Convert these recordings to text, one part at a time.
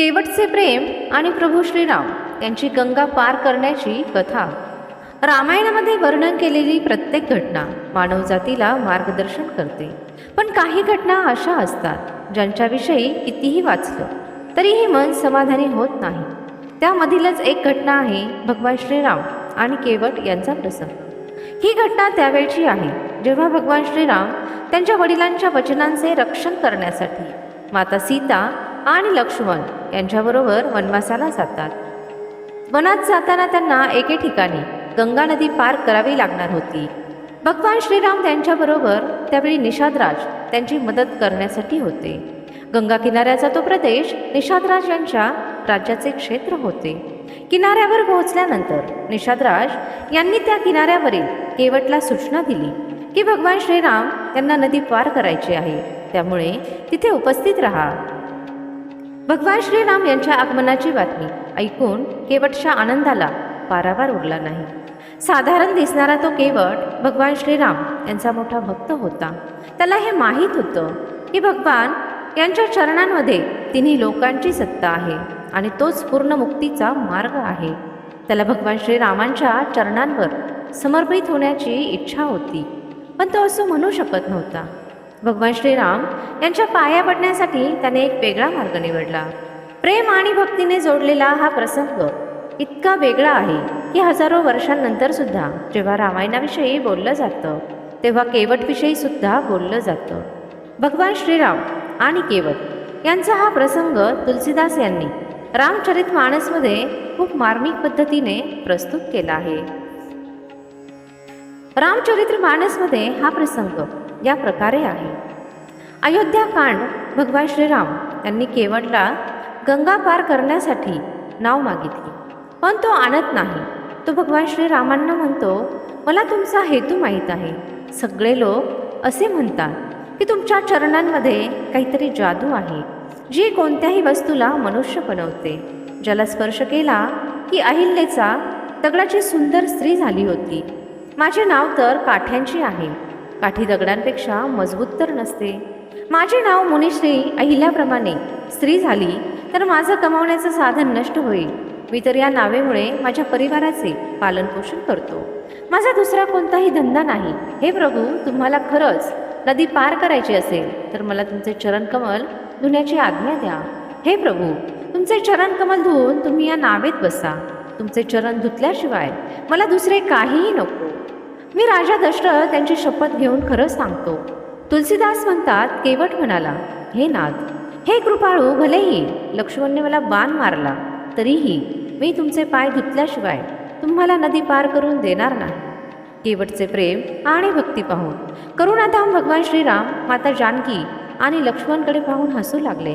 केवटचे प्रेम आणि प्रभू श्रीराम यांची गंगा पार करण्याची कथा. रामायणामध्ये वर्णन केलेली प्रत्येक घटना मानवजातीला मार्गदर्शन करते. पण काही घटना अशा असतात ज्यांच्याविषयी कितीही वाचलं तरीही मन समाधानी होत नाही. त्यामधीलच एक घटना आहे भगवान श्रीराम आणि केवट यांचा प्रसंग. ही घटना त्यावेळची आहे जेव्हा भगवान श्रीराम त्यांच्या वडिलांच्या वचनांचे रक्षण करण्यासाठी माता सीता आणि लक्ष्मण यांच्याबरोबर वनवासाला जातात. वनात जाताना त्यांना एके ठिकाणी गंगा नदी पार करावी लागणार होती. भगवान श्रीराम त्यांच्याबरोबर त्यावेळी निषादराज त्यांची मदत करण्यासाठी होते. गंगा किनाऱ्याचा तो प्रदेश निषादराज यांच्या राज्याचे क्षेत्र होते. किनाऱ्यावर पोहोचल्यानंतर निषादराज यांनी त्या किनाऱ्यावरील केवटला सूचना दिली की भगवान श्रीराम त्यांना नदी पार करायची आहे. त्यामुळे तिथे उपस्थित राहा. भगवान श्रीराम यांच्या आगमनाची बातमी ऐकून केवटच्या आनंदाला पारावार उरला नाही. साधारण दिसणारा तो केवट भगवान श्रीराम यांचा मोठा भक्त होता. त्याला हे माहीत होतं की भगवान यांच्या चरणांमध्ये तिन्ही लोकांची सत्ता आहे आणि तोच पूर्ण मुक्तीचा मार्ग आहे. त्याला भगवान श्रीरामांच्या चरणांवर समर्पित होण्याची इच्छा होती पण तो असं म्हणू शकत नव्हता. भगवान श्रीराम यांच्या पाया पडण्यासाठी त्याने एक वेगळा मार्ग निवडला. प्रेम आणि भक्तीने जोडलेला हा प्रसंग इतका वेगळा आहे की हजारो वर्षांनंतर सुद्धा जेव्हा रामायणाविषयी बोललं जातं तेव्हा केवटविषयी सुद्धा बोललं जातं. भगवान श्रीराम आणि केवट यांचा हा प्रसंग तुलसीदास यांनी रामचरित माणसमध्ये खूप मार्मिक पद्धतीने प्रस्तुत केला आहे. रामचरित्र माणसमध्ये हा प्रसंग या प्रकारे आहे. अयोध्याकांड भगवान श्रीराम यांनी केवळला गंगा पार करण्यासाठी नाव मागितली. पण तो आणत नाही. तो भगवान श्रीरामांना म्हणतो मला तुमचा हेतू माहीत आहे. सगळे लोक असे म्हणतात की तुमच्या चरणांमध्ये काहीतरी जादू आहे. जी कोणत्याही वस्तूला मनुष्य बनवते. ज्याला स्पर्श केला की अहिल्येचा दगडाची सुंदर स्त्री झाली होती. माझे नाव तर काठ्यांची आहे. काठी दगडांपेक्षा मजबूत तर नसते. माझे नाव मुनिश्री अहिल्याप्रमाणे. स्त्री झाली तर माझं कमावण्याचं साधन नष्ट होईल. मी तर या नावेमुळे माझ्या परिवाराचे पालनपोषण करतो. माझा दुसरा कोणताही धंदा नाही. हे प्रभू तुम्हाला खरंच नदी पार करायची असेल तर मला तुमचे चरणकमल धुण्याची आज्ञा द्या. हे प्रभू तुमचे चरणकमल धुवून तुम्ही या नावेत बसा. तुमचे चरण धुतल्याशिवाय मला दुसरे काहीही नको. मी राजा दशरथ त्यांची शपथ घेऊन खरं सांगतो. तुलसीदास म्हणतात केवट म्हणाला हे नाथ हे कृपाळू भलेही लक्ष्मणने मला बाण मारला तरीही मी तुमचे पाय धुतल्याशिवाय तुम्हाला नदी पार करून देणार नाही. केवटचे प्रेम आणि भक्ती पाहून करुणाधाम भगवान श्रीराम माता जानकी आणि लक्ष्मणकडे पाहून हसू लागले.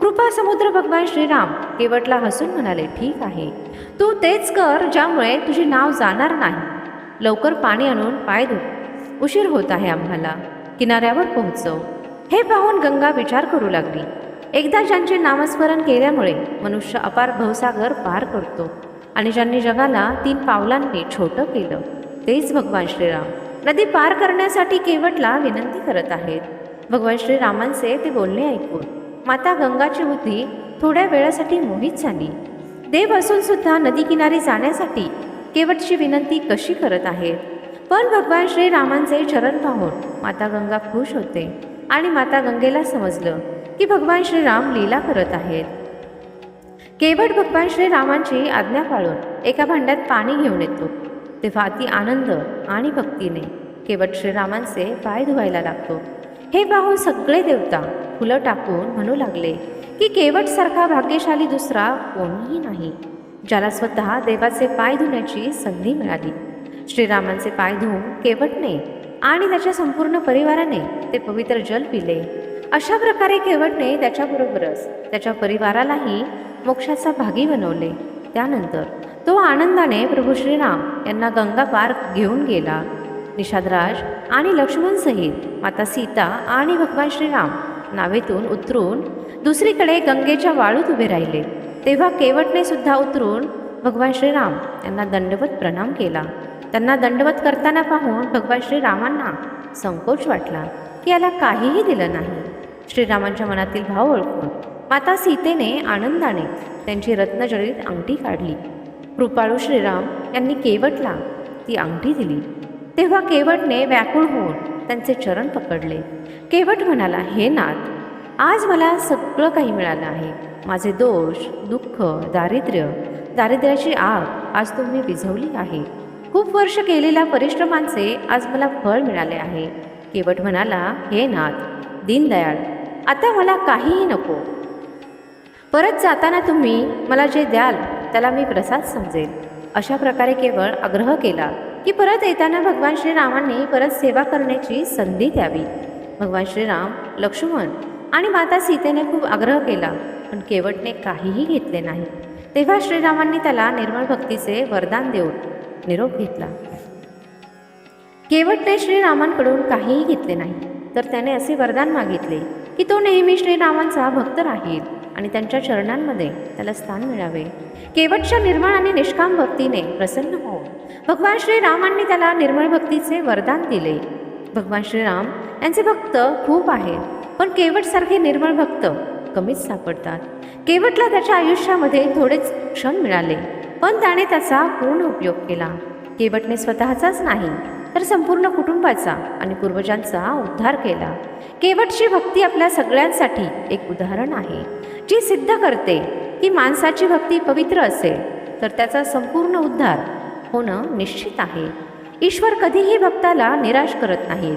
कृपा समुद्र भगवान श्रीराम केवटला हसून म्हणाले ठीक आहे. तू तेच कर ज्यामुळे तुझे नाव जाणार नाही. लवकर पाणी आणून पाय धु. उशीर होत आहे आम्हाला. किनाऱ्यावर पोहोचव. हे पाहून गंगा विचार करू लागली. एकदा ज्यांचे नामस्मरण केल्यामुळे मनुष्य अपार भवसागर पार करतो आणि ज्यांनी जगाला तीन पावलांनी छोटं केलं तेच भगवान श्रीराम. नदी पार करण्यासाठी केवटला विनंती करत आहेत. भगवान श्रीरामांचे ते बोलणे ऐकून माता गंगाची बुद्धी थोड्या वेळासाठी मोहित झाली. देव असून सुद्धा नदी किनारी जाण्यासाठी केवटची विनंती कशी करत आहेत? पण भगवान श्रीरामांचे चरण पाहून माता गंगा खुश होते आणि माता गंगेला समजलं की भगवान श्रीराम लीला करत आहेत. केवट भगवान श्रीरामांची आज्ञा पाळून एका भांड्यात पाणी घेऊन येतो. तेव्हा अति आनंद आणि भक्तीने केवट श्रीरामांचे पाय धुवायला लागतो. हे पाहून सगळे देवता फुलं टाकून म्हणू लागले की केवटसारखा भाग्यशाली दुसरा कोणीही नाही. ज्याला स्वतः देवाचे पाय धुण्याची संधी मिळाली. श्रीरामांचे पाय धुवून केवटने आणि त्याच्या संपूर्ण परिवाराने ते पवित्र जल पिले. अशा प्रकारे केवटने त्याच्याबरोबरच त्याच्या परिवारालाही मोक्षाचा भागी बनवले. त्यानंतर तो आनंदाने प्रभू श्रीराम यांना गंगा पार घेऊन गेला. निषादराज आणि लक्ष्मणसहित माता सीता आणि भगवान श्रीराम नावेतून उतरून दुसरीकडे गंगेच्या वाळूत उभे राहिले. तेव्हा केवटने सुद्धा उतरून भगवान श्रीराम यांना दंडवत प्रणाम केला. त्यांना दंडवत करताना पाहून भगवान श्रीरामांना संकोच वाटला की याला काहीही दिलं नाही. श्रीरामांच्या मनातील भाव ओळखून माता सीतेने आनंदाने त्यांची रत्नजडित अंगठी काढली. कृपाळू श्रीराम यांनी केवटला ती अंगठी दिली. तेव्हा केवटने व्याकुळ होऊन त्यांचे चरण पकडले. केवट म्हणाला हे नाथ आज मला सगळं काही मिळालं आहे. माझे दोष दुःख दारिद्र्य दारिद्र्याची आग आज तुम्ही विझवली आहे. खूप वर्ष केलेल्या परिश्रमांचे आज मला फळ मिळाले आहे. केवट म्हणाला हे नाथ दीनदयाळ आता मला काहीही नको. परत जाताना तुम्ही मला जे द्याल त्याला मी प्रसाद समजेल. अशा प्रकारे केवळ आग्रह केला की परत येताना भगवान श्रीरामांनी परत सेवा करण्याची संधी द्यावी. भगवान श्रीराम लक्ष्मण आणि माता सीतेने खूप आग्रह केला पण केवटने काहीही घेतले नाही. तेव्हा श्रीरामांनी त्याला निर्मळ भक्तीचे वरदान देऊन निरोप घेतला. केवटने श्रीरामांकडून काहीही घेतले नाही तर त्याने असे वरदान मागितले की तो नेहमी श्रीरामांचा भक्त राहील आणि त्यांच्या चरणांमध्ये त्याला स्थान मिळावे. केवटच्या निर्मळ आणि निष्काम भक्तीने प्रसन्न होऊन भगवान श्रीरामांनी त्याला निर्मळ भक्तीचे वरदान दिले. भगवान श्रीराम यांचे भक्त खूप आहेत. पण केवटसारखे निर्मळ भक्त कमीच सापडतात. केवटला त्याच्या आयुष्यामध्ये थोडेच क्षण मिळाले पण त्याने त्याचा पूर्ण उपयोग केला. केवटने स्वतःचाच नाही तर संपूर्ण कुटुंबाचा आणि पूर्वजांचा उद्धार केला. केवटची भक्ती आपल्या सगळ्यांसाठी एक उदाहरण आहे. जी सिद्ध करते की माणसाची भक्ती पवित्र असेल तर त्याचा संपूर्ण उद्धार होणं निश्चित आहे. ईश्वर कधीही भक्ताला निराश करत नाहीत.